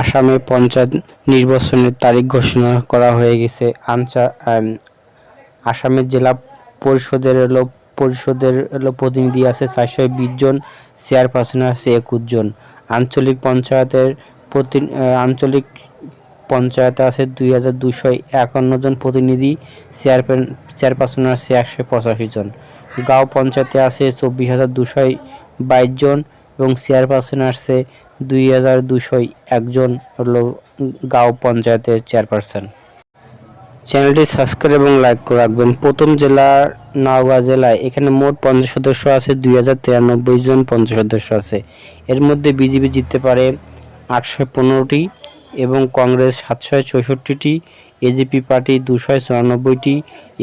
আসামে পঞ্চায়েত নির্বাচনের তারিখ ঘোষণা করা হয়ে গেছে। আনসা আসামের জেলা পরিষদের হলো পরিষদের প্রতিনিধি আছে চারশো বিশ জন, চেয়ারপারসন আছে একুশ জন। আঞ্চলিক পঞ্চায়েতের প্রতি আঞ্চলিক পঞ্চায়েতে আছে দুই হাজার দুশো একান্ন জন প্রতিনিধি চেয়ারম্যান চেয়ারপারসন আছে একশো পঁচাশি জন। গাঁও পঞ্চায়েতে আছে চব্বিশ হাজার দুশো বাইশ জন এবং চেয়ারপারসন আসছে দুই হাজার দুশো একজন হলো গাঁও পঞ্চায়েতের চেয়ারপারসন চ্যানেলটি সাবস্ক্রাইব এবং লাইক করে রাখবেন। প্রথম জেলা নওগাঁ জেলায় এখানে মোট পঞ্চাশ সদস্য আছে, দুই হাজার তিরানব্বই জন পঞ্চাশ সদস্য আছে। এর মধ্যে বিজেপি জিততে পারে আটশো পনেরোটি এবং কংগ্রেস সাতশো চৌষট্টিটি এজিপি পার্টি দুশো চুরানব্বইটি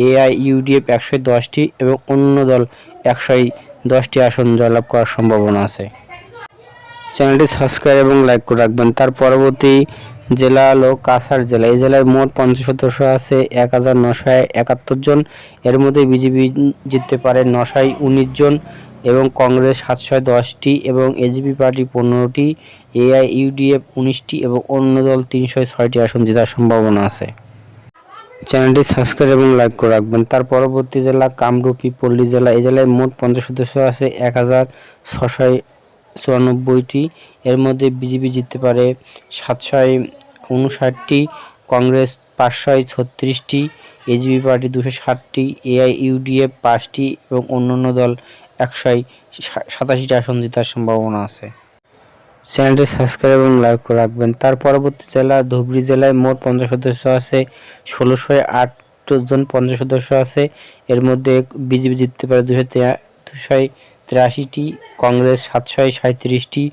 এআই ইউডিএফ একশো দশটি এবং অন্য দল একশো দশটি আসন জয়লাভ করার সম্ভাবনা আছে। চ্যানেলটি সাবস্ক্রাইব এবং লাইক করে রাখবেন। তার পরবর্তী জেলা হলো কাছাড় জেলা। এই জেলায় মোট পঞ্চাশ সদস্য আছে, এক হাজার নশো একাত্তর জন। এর মধ্যে বিজেপি জিততে পারে নশাই উনিশ জন এবং কংগ্রেস সাতশো দশটি এবং এজিপি পার্টি পনেরোটি এআই ইউডিএফ উনিশটি এবং অন্য দল তিনশো ছয়টি আসন জেতার সম্ভাবনা আছে। চ্যানেলটি সাবস্ক্রাইব এবং লাইক করে রাখবেন। তার পরবর্তী জেলা কামরূপী, পল্লী জেলা এই জেলায় মোট পঞ্চাশ সদস্য আছে, এক হাজার ছশো চুরানব্বইটি। এর মধ্যে বিজেপি জিততে পারে সাতশয় উনষাটটি, কংগ্রেস পাঁচশয় ছত্রিশটি এজিপি পার্টি দুশো ষাটটি এআই ইউডিএফ পাঁচটি এবং অন্যান্য দল একশো সাতাশিটি আসন জেতার সম্ভাবনা আছে। চ্যানেলটি সাবস্ক্রাইব এবং লাইক করে রাখবেন। তার পরবর্তী জেলা ধুবড়ী জেলায় মোট পঞ্চাশ সদস্য আছে ষোলোশো আট জন পঞ্চাশ সদস্য আছে। এর মধ্যে বিজেপি জিততে পারে দুশো দুশো তিরাশিটি, কংগ্রেস সাতশো সাঁত্রিশটি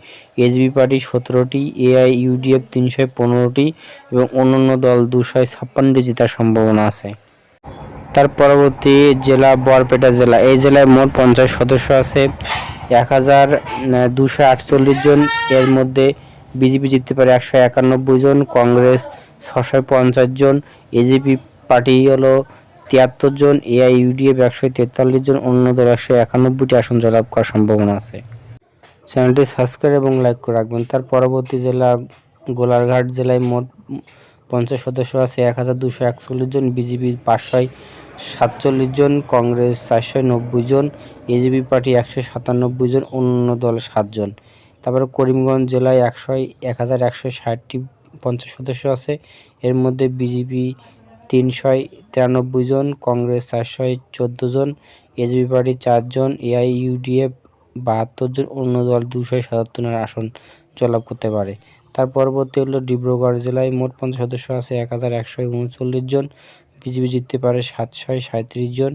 এসবি পার্টি সতেরোটি এআই ইউডিএফ তিনশো পনেরোটি এবং অন্যান্য দল দুশো ছাপ্পান্নটি জেতার সম্ভাবনা আছে। তার পরবর্তী জেলা বরপেটা জেলা, এই জেলায় মোট পঞ্চাশ সদস্য আছে। এক হাজার দুশো আটচল্লিশ জন এর মধ্যে বিজেপি জিততে পারে, একশো একানব্বই জন, কংগ্রেস ছশো পঞ্চাশ জন এজিপি পার্টি হলো তিয়াত্তর জন এআই ইউডিএফ একশো তেতাল্লিশ জন অন্য দল একশো একানব্বইটি আসন জয়লাভ করার সম্ভাবনা আছে। চ্যানেলটি সাবস্ক্রাইব এবং লাইক করে রাখবেন। তার পরবর্তী জেলা গোলারঘাট জেলায় মোট পঞ্চাশ সদস্য আছে, এক হাজার দুশো একচল্লিশ জন বিজেপি পাঁচশো সাতচল্লিশ জন, কংগ্রেস চারশো নব্বই জন এজিপি পার্টি একশো সাতানব্বই জন অন্য দল সাতজন তারপরে করিমগঞ্জ জেলায় একশো এক হাজার একশো ষাটটি পঞ্চাশ সদস্য আছে। এর মধ্যে বিজেপি তিনশো তিরানব্বই জন, কংগ্রেস চারশো চোদ্দ জন এজিপি পার্টি চারজন এআই ইউডিএফ বাহাত্তর জন, অন্য দল দুশো সাতাত্তর আসন জয়লাভ করতে পারে। তার পরবর্তী হলো ডিব্রুগড় জেলায় মোট পঞ্চাশ সদস্য আছে এক হাজার একশো উনচল্লিশ জন বিজেপি জিততে পারে সাতশো সাঁত্রিশ জন,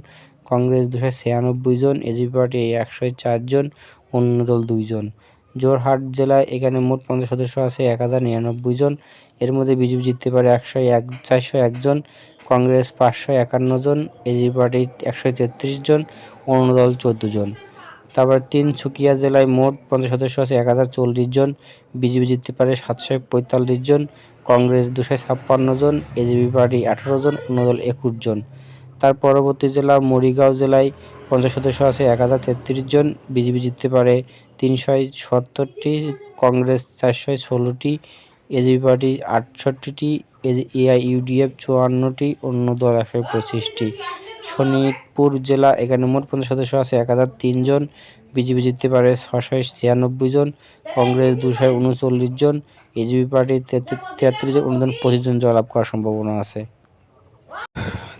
কংগ্রেস দুশো ছিয়ানব্বই জন এজিপি পার্টি একশো চারজন অন্য দল দুইজন জোরহাট জেলায় এখানে মোট পঞ্চাশ সদস্য আছে, এক হাজার নিরানব্বই জন। এর মধ্যে বিজেপি জিততে পারে একশো এক, চারশো একজন কংগ্রেস পাঁচশো একান্ন জন এজিপি পার্টি একশো তেত্রিশ জন, অন্য দল চোদ্দ জন। তারপর তিনসুকিয়া জেলায় মোট পঞ্চাশ সদস্য আছে, এক হাজার চল্লিশ জন। বিজেপি জিততে পারে সাতশো পঁয়তাল্লিশ জন। কংগ্রেস দুশো ছাপ্পান্ন জন। এজিপি পার্টি আঠারো জন, অন্য দল একুশ জন। তার পরবর্তী জেলা মরিগাঁও জেলায় পঞ্চাশ সদস্য আছে, এক হাজার তেত্রিশ জন। বিজেপি জিততে পারে তিনশো সত্তরটি, কংগ্রেস চারশো ষোলোটি এজিপি পার্টি আটষট্টিটি এআই ইউডিএফ চুয়ান্নটি, অন্য দল একশো পঁচিশটি। শোনিতপুর জেলা, এখানে মোট পঞ্চাশ সদস্য আছে, এক হাজার তিনজন বিজেপি জিততে পারে ছশো ছিয়ানব্বই জন, কংগ্রেস দুশো উনচল্লিশ জন এজিপি পার্টি তিয়াত্তর জন, অনুদান পঁচিশ জন জয়লাভ করার সম্ভাবনা আছে।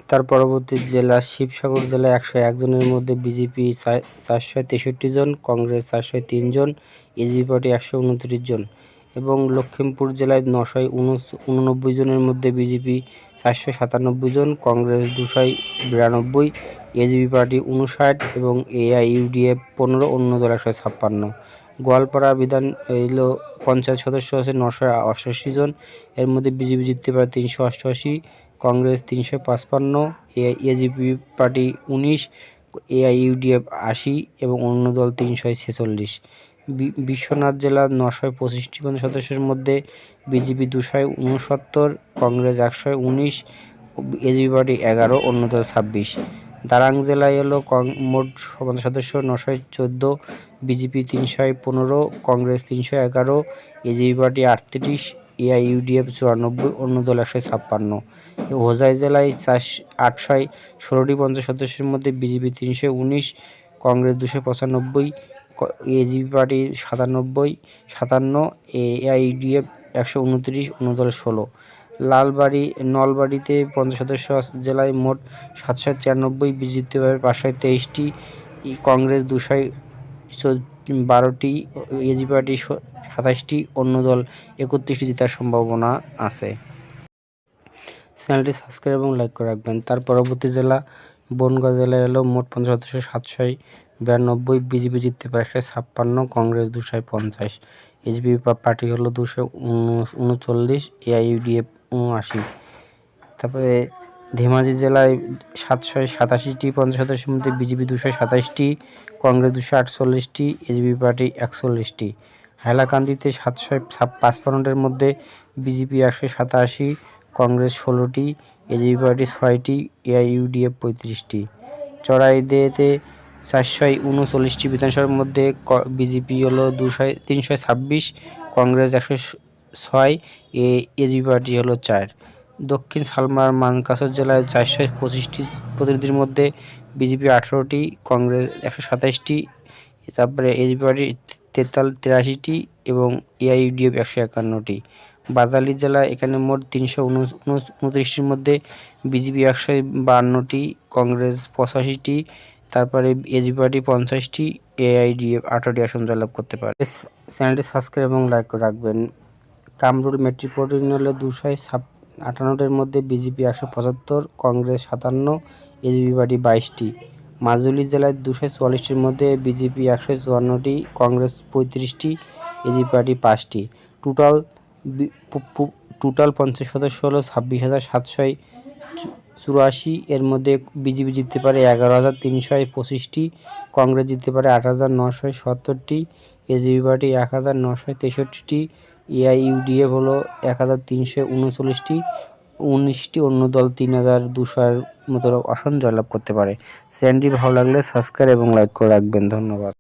তার পরবর্তী জেলা শিবসাগর জেলা একশো একজনের মধ্যে বিজেপি চারশো তেষট্টি জন, কংগ্রেস চারশো তিন জন এজিপি পার্টি একশো উনত্রিশ জন। এবং লখিমপুর জেলায় নশো উননব্বই জনের মধ্যে বিজেপি চারশো সাতানব্বই জন, কংগ্রেস দুশো বিরানব্বই এজিপি পার্টি উনষাট এবং এআই ইউডিএফ পনেরো অন্য দল একশো ছাপ্পান্ন। গোয়ালপাড়া বিধান এলো পঞ্চায়েত সদস্য আছে নশো অষ্টাশি জন, এর মধ্যে বিজেপি জিততে পারে তিনশো অষ্টআশি, কংগ্রেস তিনশো পাঁচপান্ন এজিপি পার্টি উনিশ এআই ইউডিএফ আশি এবং অন্য দল তিনশো ছেচল্লিশ। বিশ্বনাথ জেলার নশো পঁচিশটি সদস্যের মধ্যে বিজেপি দুশো উনসত্তর কংগ্রেস একশো উনিশ এজিপি পার্টি এগারো অন্য দল ছাব্বিশ। দারাং জেলায় হলো মোট সদস্য নশো চোদ্দ, বিজেপি তিনশো পনেরো, কংগ্রেস তিনশো এগারো এজিপি পার্টি আটত্রিশ এআইইউডিএফ চুরানব্বই অন্য দল একশো ছাপ্পান্ন। হোজাই জেলায় চার আটশয় ষোলোটি পঞ্চায়েত সদস্যের মধ্যে বিজেপি তিনশো উনিশ, কংগ্রেস দুশো পঁচানব্বই এজিপি পার্টি সাতানব্বই, সাতান্ন এআইইউডিএফ একশো উনত্রিশ অন্য দল ষোলো। লালবাড়ি, নলবাড়িতে পঞ্চাশ সদস্য জেলায় মোট সাতশো তিরানব্বই বিজেপি পাঁচশো তেইশটি কংগ্রেস দুশো বারোটি এজি পার্টি সাতাশটি অন্য দল একত্রিশটি জেতার সম্ভাবনা আছে। চ্যানেলটি সাবস্ক্রাইব এবং লাইক করে রাখবেন। তার পরবর্তী জেলা বনগাঁ জেলায় এলো মোট পঞ্চাশ সদস্য সাতশো বিরানব্বই বিজেপি জিততে পারে একশো ছাপ্পান্ন, কংগ্রেস দুশো পঞ্চাশ। এসবি পার্টি হলো দুশো উনচল্লিশ, এআইইউডিএফ উনআশি। তারপরে ধেমাজি জেলায় সাতশো সাতাশিটি পঞ্চাশ সদস্যের মধ্যে বিজেপি দুশো সাতাশটি, কংগ্রেস দুশো আটচল্লিশটি, এসবি পার্টি একচল্লিশটি। হাইলাকান্দিতে সাতশো পাঁচপান্নটের মধ্যে বিজেপি একশো সাতাশি, কংগ্রেস ষোলোটি এজিপি পার্টি ছয়টি, এআইইউডিএফ পঁয়ত্রিশটি। চড়াইদেতে চারশো উনচল্লিশটি বিধানসভার মধ্যে বিজেপি হলো দুশো, তিনশো ছাব্বিশ, কংগ্রেস একশো ছয়, এ এজিপি পার্টি হলো চার। দক্ষিণ সালমার মানকাসর জেলায় চারশো পঁচিশটি প্রতিনিধির মধ্যে বিজেপি আঠেরোটি, কংগ্রেস একশো সাতাশটি তারপরে এজিপি পার্টি তেতাল তিরাশিটি এবং এআইইউডিএফ একশো একান্নটি বাজালি জেলায় এখানে মোট তিনশো উনত্রিশটির মধ্যে বিজেপি একশো বান্নটি কংগ্রেস পঁচাশিটি তারপরে এজিপি পার্টি পঞ্চাশটি এআইডিএফ আঠারোটি আসন জয়লাভ করতে পারে। চ্যানেলটি সাবস্ক্রাইব এবং লাইক রাখবেন। কামরুল মেট্রোপলিটন হলো দুশো ছাপ আটান্নটির মধ্যে বিজেপি একশো পঁচাত্তর কংগ্রেস সাতান্ন এজিপি পার্টি বাইশটি। মাজুলি জেলায় দুশো চুয়াল্লিশটির মধ্যে বিজেপি একশো চুয়ান্নটি কংগ্রেস পঁয়ত্রিশটি এজিপি পার্টি পাঁচটি। টোটাল টোটাল পঞ্চাশ সদস্য হলো ছাব্বিশ হাজার সাতশো চুরাশি, এর মধ্যে বিজেপি জিততে পারে এগারো হাজার তিনশো পঁচিশটি, কংগ্রেস জিততে পারে আট হাজার নশো সত্তরটি এজিপি পার্টি এক হাজার নশো তেষট্টিটি এআইইউডিএফ হলো এক হাজার তিনশো উনচল্লিশটি, উনিশটি অন্য দল তিন হাজার দুশোর মতো আসন জয়লাভ করতে পারে। চ্যানেলটি ভালো লাগলে সাবস্ক্রাইব এবং লাইক করে রাখবেন। ধন্যবাদ।